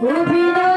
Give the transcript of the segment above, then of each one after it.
无比的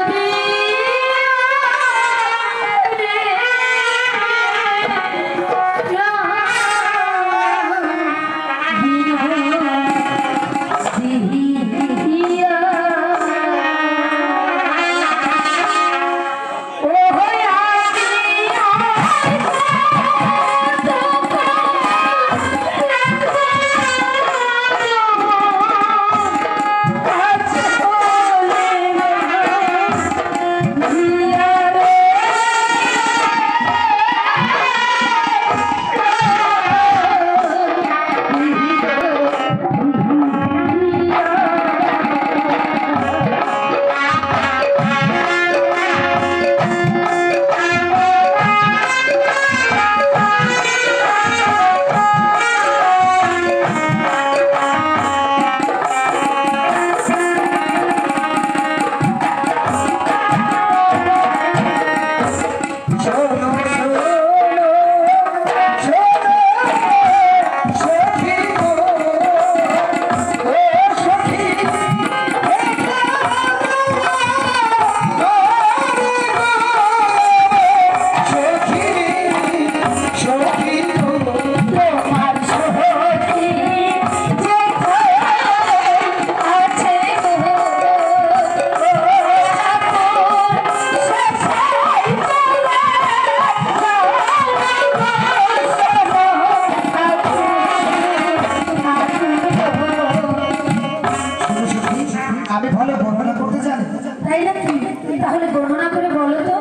করতে জানি? তাই নাকি? তাহলে গণনা করে বলো তো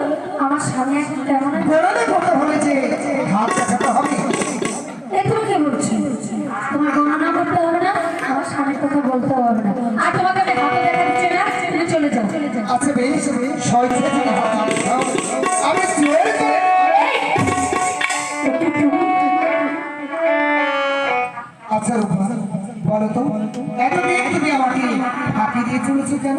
আমার স্বামী এখন কেমন? বর্ণনা করতে যে হাত দেখাতে হবে। এ তুমি কি বলছো তোমার গণনা করতে হবে না আমার স্বামীর কথা বলতে হবে না। আর তোমাকে আমি হাতে দেখা দিচ্ছি না তুমি চলে যাও। চলে যাও আচ্ছা বেশ আমি আচ্ছা বলো তো এতদিন তুমি আমাকে ফাঁকি দিয়ে চলেছো কেন?